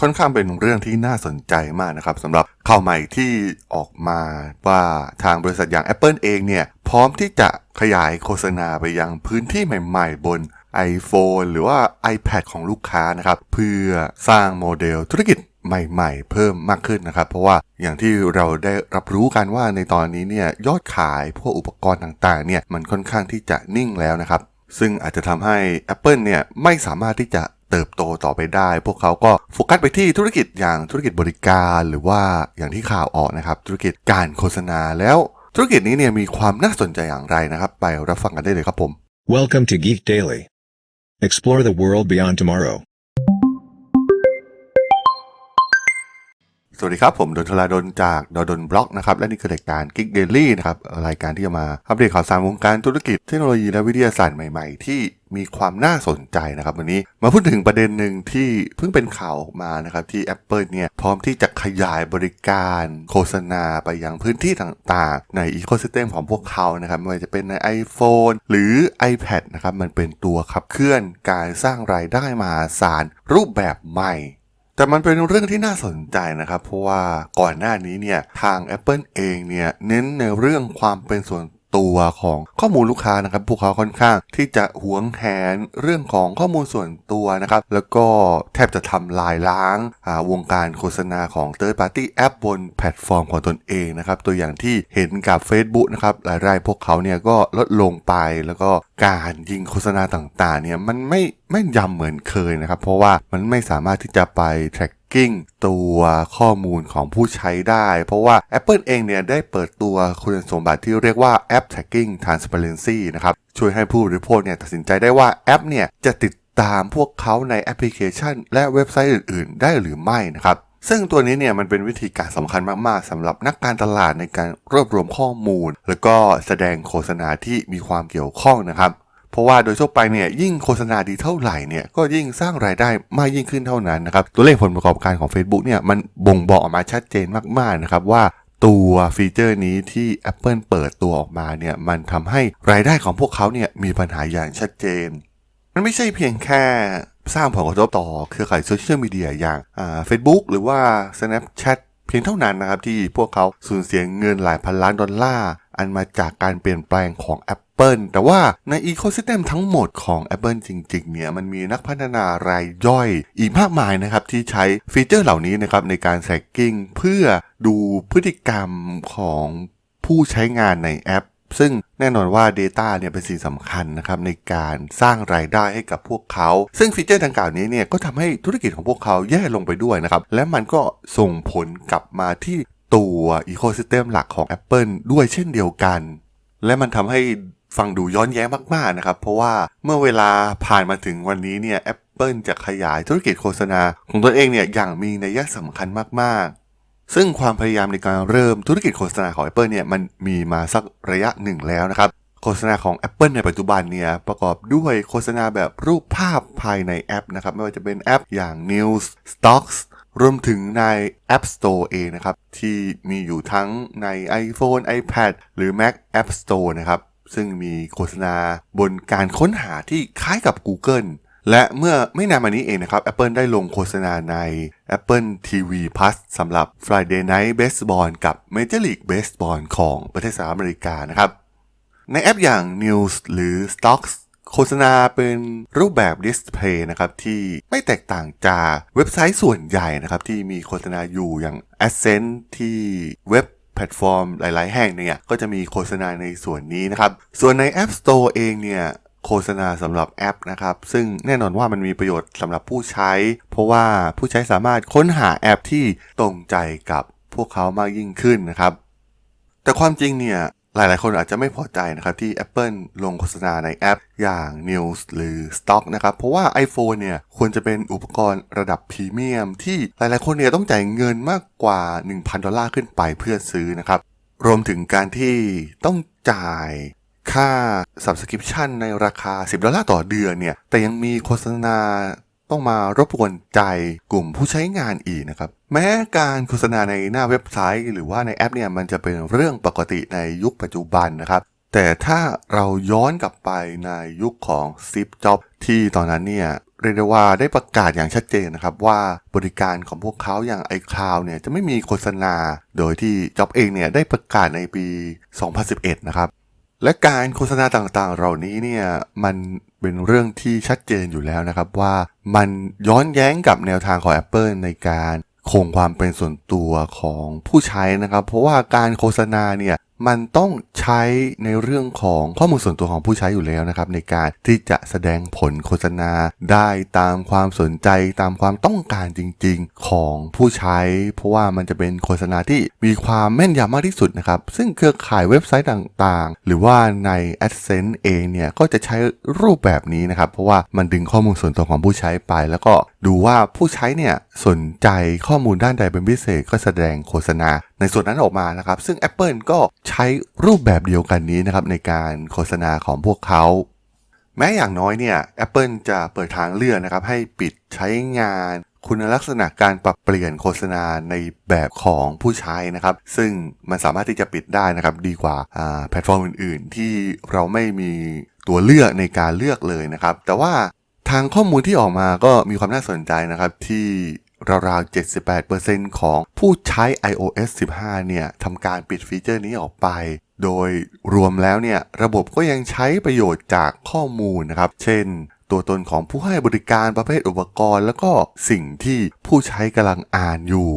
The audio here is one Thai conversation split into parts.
ค่อนข้างเป็นเรื่องที่น่าสนใจมากนะครับสำหรับข่าวใหม่ที่ออกมาว่าทางบริษัทอย่าง Apple เองเนี่ยพร้อมที่จะขยายโฆษณาไปยังพื้นที่ใหม่ ๆ บน iPhone หรือว่า iPad ของลูกค้านะครับ เพื่อสร้างโมเดลธุรกิจใหม่ๆ เพิ่มมากขึ้นนะครับ เพราะว่าอย่างที่เราได้รับรู้กันว่าในตอนนี้เนี่ยยอดขายพวกอุปกรณ์ต่างๆเนี่ยมันค่อนข้างที่จะนิ่งแล้วนะครับ ซึ่งอาจจะทำให้ Apple เนี่ยไม่สามารถที่จะ เติบโตต่อไปได้ พวกเขาก็โฟกัสไปที่ธุรกิจอย่างธุรกิจบริการหรือว่าอย่างที่ข่าวออกนะครับ ธุรกิจการโฆษณาแล้วธุรกิจนี้เนี่ยมีความน่าสนใจอย่างไรนะครับ ไปรับฟังกันได้เลยครับผม Welcome to Geek Daily. Explore the world beyond tomorrow. สวัสดีครับ ผมดนทลาดนจากดดนบล็อกนะครับและนี่คือรายการ Geek Daily นะครับรายการที่จะมาอัปเดตข่าวสารวงการธุรกิจเทคโนโลยีและวิทยาศาสตร์ใหม่ๆ ที่มีความน่าสนใจนะครับวันนี้มาพูดถึงประเด็นหนึ่งที่เพิ่งเป็นข่าวออกมานะครับที่ Apple เนี่ยพร้อมที่จะขยายบริการโฆษณาไปยังพื้นที่ต่างๆ ในอีโค y ิสเต็มของพวกเขานะครับไม่ว่าจะเป็นใน iPhone หรือ iPad นะครับมันเป็นตัวขับเคลื่อนการสร้างรายได้มหาศาลรูปแบบใหม่ แต่มันเป็นเรื่องที่น่าสนใจนะครับ เพราะว่าก่อนหน้านี้เนี่ยทาง Apple เองเนี่ยเน้นในเรื่องความเป็นส่วนตัวของข้อมูลลูกค้านะครับ พวกเขาค่อนข้างที่จะหวงแหนเรื่องของข้อมูลส่วนตัวนะครับ แล้วก็แทบจะทำลายล้างวงการโฆษณาของ Third Party App บนแพลตฟอร์มของตนเองนะครับ ตัวอย่างที่เห็นกับ Facebook นะครับรายได้พวกเขาเนี่ยก็ลดลงไปแล้วก็การยิงโฆษณาต่างๆเนี่ยมันไม่ไม่ยำเหมือนเคยนะครับ เพราะว่ามันไม่สามารถที่จะไป track tracking ตัวข้อมูลของผู้ใช้ได้ เพราะว่า Apple เองเนี่ยได้เปิดตัวคุณสมบัติที่เรียกว่า App Tracking Transparency นะครับช่วยให้ผู้บริโภคเนี่ยตัดสินใจได้ว่าแอปเนี่ยจะติดตามพวกเขาในแอปพลิเคชัน และเว็บไซต์อื่น ๆ ได้หรือไม่นะครับ ซึ่งตัวนี้เนี่ยมันเป็นวิธีการสำคัญมากๆสำหรับนักการตลาดในการรวบรวมข้อมูล แล้วก็แสดงโฆษณาที่มีความเกี่ยวข้องนะครับ เพราะว่าโดยทั่วไปเนี่ยยิ่งโฆษณาดีเท่าไหร่เนี่ยก็ยิ่งสร้างรายได้มากยิ่งขึ้นเท่านั้นนะครับตัวเลขผลประกอบการของ Facebook เนี่ยมันบ่งบอกออกมาชัดเจนมากๆนะครับว่าตัวฟีเจอร์นี้ที่ Apple เปิดตัวออกมาเนี่ยมันทำให้รายได้ของพวกเขาเนี่ยมีปัญหาอย่างชัดเจน มันไม่ใช่เพียงแค่ สร้างผลกระทบต่อเครือข่ายโซเชียลมีเดียอย่างเฟซบุ๊กหรือว่า Snapchat เพียงเท่านั้นนะครับที่พวกเขาสูญเสียเงินหลายพันล้านดอลลาร์อันมาจากการเปลี่ยนแปลงของ Apple แต่ว่าในอีโคซิสเต็มทั้งหมดของ Apple จริงๆ เนี่ย มันมีนักพัฒนารายย่อยอีกมากมายนะครับ ที่ใช้ฟีเจอร์เหล่านี้นะครับในการแท็กกิ้งเพื่อดูพฤติกรรมของผู้ใช้งานในแอป ซึ่งแน่นอนว่า Data เนี่ยเป็นสิ่งสำคัญนะครับในการสร้างรายได้ให้กับพวกเขา ซึ่งฟีเจอร์ดังกล่าวนี้เนี่ยก็ทำให้ธุรกิจของพวกเขาแย่ลงไปด้วยนะครับ และมันก็ส่งผลกลับมาที่ตัวอีโคซิสเต็มหลักของ Apple ด้วยเช่นเดียวกัน และมันทำให้ฟังดูย้อนแย้งมากๆนะครับ เพราะว่าเมื่อเวลาผ่านมาถึงวันนี้เนี่ย Apple จะขยายธุรกิจโฆษณาของตัวเองเนี่ยอย่างมีนัยสำคัญมากๆ ซึ่งความพยายามในการเริ่มธุรกิจโฆษณาของ Apple เนี่ยมันมีมาสักระยะหนึ่งแล้วนะครับ โฆษณาของ Apple ในปัจจุบันเนี่ยประกอบด้วยโฆษณาแบบรูปภาพภายในแอปนะครับไม่ว่าจะเป็นแอปอย่าง News Stocks รวมถึงใน App Store เองนะครับ ที่มีอยู่ทั้งใน iPhone, iPad หรือ Mac App Store นะครับ ซึ่งมีโฆษณาบนการค้นหาที่คล้ายกับ Google และเมื่อไม่นานมานี้เองนะครับ Apple ได้ลงโฆษณาใน Apple TV Plus สำหรับ Friday Night Baseball กับ Major League Baseball ของประเทศสหรัฐอเมริกานะครับ ในแอปอย่าง News หรือ Stocks โฆษณาเป็นรูปแบบดิสเพลย์นะครับ ที่ไม่แตกต่างจากเว็บไซต์ส่วนใหญ่นะครับ ที่มีโฆษณาอยู่อย่าง Ascent ที่เว็บแพลตฟอร์มหลาย ๆ แห่งเนี่ยก็จะมีโฆษณาในส่วนนี้นะครับ ส่วนใน App Store เองเนี่ย โฆษณาสำหรับแอปนะครับ ซึ่งแน่นอนว่ามันมีประโยชน์สำหรับผู้ใช้ เพราะว่าผู้ใช้สามารถค้นหาแอปที่ตรงใจกับพวกเขามากยิ่งขึ้นนะครับ แต่ความจริงเนี่ยหลาย ๆ คนอาจจะไม่พอใจนะครับที่ Apple ลงโฆษณาในแอปอย่าง News หรือ Stock นะครับ เพราะว่า iPhone เนี่ยควรจะเป็นอุปกรณ์ระดับพรีเมียม ที่หลาย ๆ คนเนี่ยต้องจ่ายเงินมากกว่า 1,000 ดอลลาร์ขึ้นไปเพื่อซื้อนะครับ รวมถึงการที่ต้องจ่าย ค่า Subscription ในราคา 10 ดอลลาร์ต่อเดือนเนี่ย แต่ยังมีโฆษณาต้องมารบกวนใจกลุ่มผู้ใช้งานอีกนะครับ แม้การโฆษณาในหน้าเว็บไซต์หรือว่าในแอปเนี่ยมันจะเป็นเรื่องปกติในยุคปัจจุบันนะครับ แต่ถ้าเราย้อนกลับไปในยุคของซิปจ็อบที่ตอนนั้นเนี่ยเรียกได้ว่าได้ประกาศอย่างชัดเจนนะครับว่าบริการของพวกเขาอย่าง iCloud เนี่ยจะไม่มีโฆษณา โดยที่จ็อบเองเนี่ยได้ประกาศในปี 2011 นะครับ และการโฆษณาต่างๆ เหล่านี้เนี่ยมันเป็นเรื่องที่ชัดเจนอยู่แล้วนะครับว่ามันย้อนแย้งกับแนวทางของ Apple ในการคงความเป็นส่วนตัวของผู้ใช้นะครับ เพราะว่าการโฆษณาเนี่ย มันต้องใช้ในเรื่องของข้อมูลส่วนตัวของผู้ใช้อยู่แล้วนะครับ ในการที่จะแสดงผลโฆษณาได้ตามความสนใจตามความต้องการจริง ๆของผู้ใช้ เพราะว่ามันจะเป็นโฆษณาที่มีความแม่นยำมากที่สุดนะครับ ซึ่งเครือข่ายเว็บไซต์ต่างๆ หรือว่าใน AdSense เองเนี่ย ก็จะใช้รูปแบบนี้นะครับ เพราะว่ามันดึงข้อมูลส่วนตัวของผู้ใช้ไป แล้วก็ดูว่าผู้ใช้เนี่ย สนใจข้อมูลด้านใดเป็นพิเศษก็แสดงโฆษณา ในส่วนนั้นออกมานะครับ ซึ่ง Apple ก็ใช้รูปแบบเดียวกันนี้นะครับในการโฆษณาของพวกเขาแม้อย่างน้อยเนี่ย Apple จะเปิดทางเลือกนะครับ ให้ปิดใช้งานคุณลักษณะการปรับเปลี่ยนโฆษณาในแบบของผู้ใช้นะครับ ซึ่งมันสามารถที่จะปิดได้นะครับ ดีกว่าอ่าแพลตฟอร์มอื่น ๆ ที่เราไม่มีตัวเลือกในการเลือกเลยนะครับ แต่ว่าทางข้อมูลที่ออกมาก็มีความน่าสนใจนะครับ ที่ ราวๆ 78%ของผู้ใช้ iOS 15 เนี่ยทำการปิดฟีเจอร์นี้ออกไป โดยรวมแล้วเนี่ยระบบก็ยังใช้ประโยชน์จากข้อมูลนะครับ เช่น ตัวตนของผู้ให้บริการประเภทอุปกรณ์ แล้วก็สิ่งที่ผู้ใช้กำลังอ่านอยู่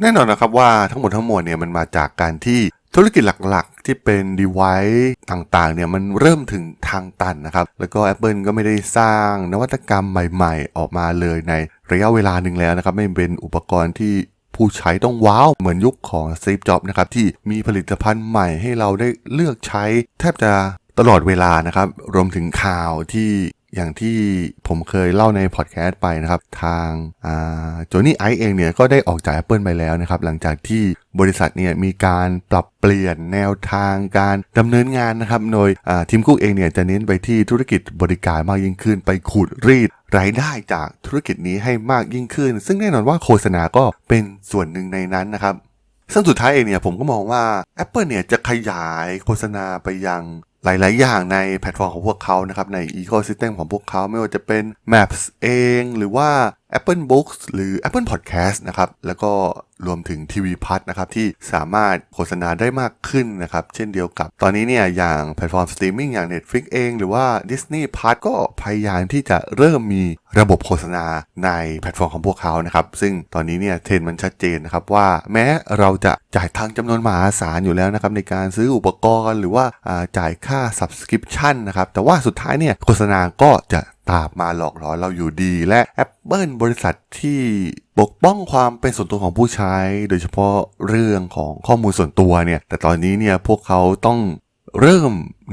แน่นอนนะครับว่าทั้งหมดทั้งมวลเนี่ยมันมาจากการที่ธุรกิจหลัก ที่เป็น device ต่างๆเนี่ยมันเริ่มถึงทางตันนะครับ แล้วก็ Apple ก็ไม่ได้สร้างนวัตกรรมใหม่ๆ ออกมาเลยในระยะเวลาหนึ่งแล้วนะครับ ไม่เป็นอุปกรณ์ที่ผู้ใช้ต้องว้าว เหมือนยุคของ s a ฟจ็อบนะครับ ที่มีผลิตภัณฑ์ใหม่ให้เราได้เลือกใช้ แทบจะตลอดเวลานะครับ รวมถึงข่าวที่ อย่างที่ผมเคยเล่าในพอดแคสต์ไปนะครับ ทางโจนี่ไอเองเนี่ยก็ได้ออกจาก Apple ไปแล้วนะครับ หลังจากที่บริษัทเนี่ยมีการปรับเปลี่ยนแนวทางการดำเนินงานนะครับ โดยทีมกุ๊กเองเนี่ยจะเน้นไปที่ธุรกิจบริการมากยิ่งขึ้น ไปขูดรีดรายได้จากธุรกิจนี้ให้มากยิ่งขึ้น ซึ่งแน่นอนว่าโฆษณาก็เป็นส่วนหนึ่งในนั้นนะครับซึ่งสุดท้ายเองเนี่ยผมก็มองว่า Apple เนี่ยจะขยายโฆษณาไปยัง หลาย ๆ อย่างในแพลตฟอร์มของพวกเขานะครับ ใน Ecosystem ของพวกเขาไม่ว่าจะเป็น Maps เอง หรือว่า Apple Books หรือ Apple Podcast นะครับ แล้วก็รวมถึงทีวีพัทนะครับ ที่สามารถโฆษณาได้มากขึ้นนะครับ เช่นเดียวกับตอนนี้เนี่ย อย่างแพลตฟอร์มสตรีมมิ่งอย่าง Netflix เอง หรือว่า Disney p พัก็พยายามที่จะเริ่มมี ระบบโฆษณาในแพลตฟอร์มของพวกเขานะครับ ซึ่งตอนนี้เนี่ยเทรนด์มันชัดเจนนะครับว่าแม้เราจะจ่ายทางจำนวนมหาศาลอยู่แล้วนะครับในการซื้ออุปกรณ์หรือว่าอ่าจ่ายค่า subscription นะครับ แต่ว่าสุดท้ายเนี่ยโฆษณาก็จะตามมาหลอกหลอนเราอยู่ดี และ Apple บริษัทที่ปกป้องความเป็นส่วนตัวของผู้ใช้ โดยเฉพาะเรื่องของข้อมูลส่วนตัวเนี่ยแต่ตอนนี้เนี่ยพวกเขาต้องเริ่ม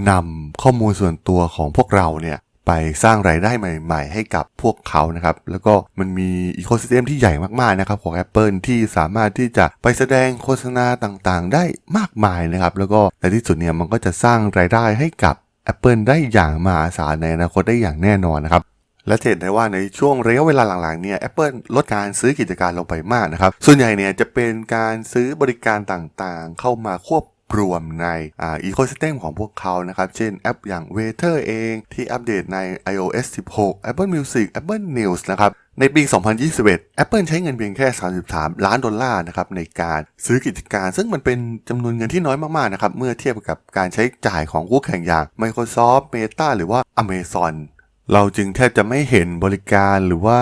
นำข้อมูลส่วนตัวของพวกเราเนี่ย ไปสร้างรายได้ใหม่ ๆ ให้กับพวกเขานะครับ แล้วก็มันมีอีโค y ิสเต็มที่ใหญ่มากๆนะครับของ Apple ที่สามารถที่จะไปแสดงโฆษณาต่างๆ ได้มากมายนะครับ แล้วก็ในที่สุดเนี่ยมันก็จะสร้างรายได้ให้กับ Apple ได้อย่างมหาศาลในอนาคตได้อย่างแน่นอนนะครับและจะเห็นได้ว่าในช่วงระยะเวลาหลังๆเนี่ย Apple ลดการซื้อกิจการลงไปมากนะครับ ส่วนใหญ่เนี่ยจะเป็นการซื้อบริการต่างๆ เข้ามาควบ รวมในอีโค y ิสเต็มของพวกเขานะครับ เช่นแอปอย่าง Waiter เองที่อัปเดตใน iOS 16 Apple Music Apple News นะครับในปี 2021 Apple ใช้เงินเพียงแค่ 33 ล้านดอลลาร์นะครับในการซื้อกิจการ ซึ่งมันเป็นจำนวนเงินที่น้อยมากๆนะครับเมื่อเทียบกับการใช้จ่ายของคู่แข่งอย่าง Microsoft Meta หรือว่า Amazon เราจึงแทบจะไม่เห็นบริการหรือว่า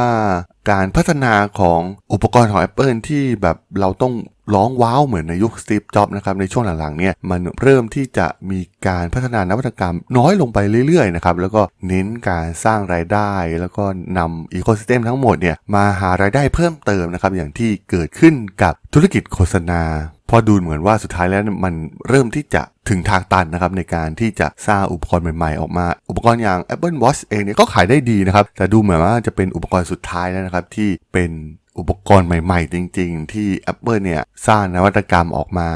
การพัฒนาของอุปกรณ์ของ Apple ที่แบบเราต้อง ร้องว้าวเหมือนในยุค Steve Jobs นะครับในช่วงหลังๆเนี่ยมันเริ่มที่จะมีการพัฒนานวัตกรรมน้อยลงไปเรื่อยๆนะครับแล้วก็เน้นการสร้างรายได้ แล้วก็นำอีโค y ิสเต็มทั้งหมดเนี่ยมาหารายได้เพิ่มเติมนะครับอย่างที่เกิดขึ้นกับธุรกิจโฆษณาพอดูเหมือนว่าสุดท้ายแล้วมันเริ่มที่จะถึงทางตันนะครับในการที่จะสร้างอุปกรณ์ใหม่ๆ ออกมา อุปกรณ์อย่าง Apple Watch เองเนี่ยก็ขายได้ดีนะครับ แต่ดูเหมือนว่าจะเป็นอุปกรณ์สุดท้ายแล้วนะครับที่เป็น อุปกรณ์ใหม่ๆ จริงๆ ที่ Apple เนี่ยสร้างนวัตกรรมออกมา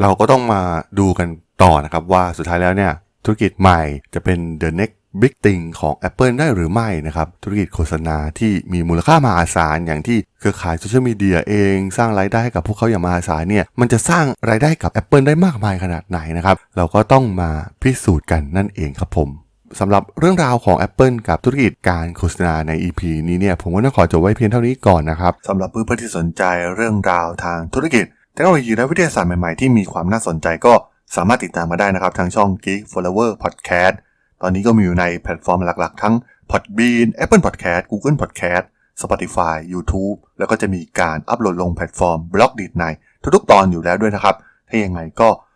เราก็ต้องมาดูกันต่อนะครับว่าสุดท้ายแล้วเนี่ยธุรกิจใหม่จะเป็น the next big thing ของ Apple ได้หรือไม่นะครับ ธุรกิจโฆษณาที่มีมูลค่ามหาศาลอย่างที่เครือข่ายโซเชียลมีเดียเอง สร้างรายได้ให้กับพวกเขาอย่างมหาศาลเนี่ยมันจะสร้างรายได้กับ Apple ได้มากมายขนาดไหนนะครับ เราก็ต้องมาพิสูจน์กันนั่นเองครับผม สำหรับเรื่องราวของ Apple กับธุรกิจการโฆษณาใน EP นี้เนี่ยผมก็ต้องขอจบไว้เพียงเท่านี้ก่อนนะครับสำหรับเพื่อนๆที่สนใจเรื่องราวทางธุรกิจเทคโนโลยีและวิทยาศาสตร์ใหม่ๆที่มีความน่าสนใจก็สามารถติดตามมาได้นะครับ ทางช่อง Geek Flower Podcast ตอนนี้ก็มีอยู่ในแพลตฟอร์มหลักๆ ทั้ง Podbean Apple Podcast Google Podcast Spotify YouTube แล้วก็จะมีการอัปโหลดลงแพลตฟอร์มบล็อกดีดในทุกๆตอนอยู่แล้วด้วยนะครับ ถ้ายังไงก็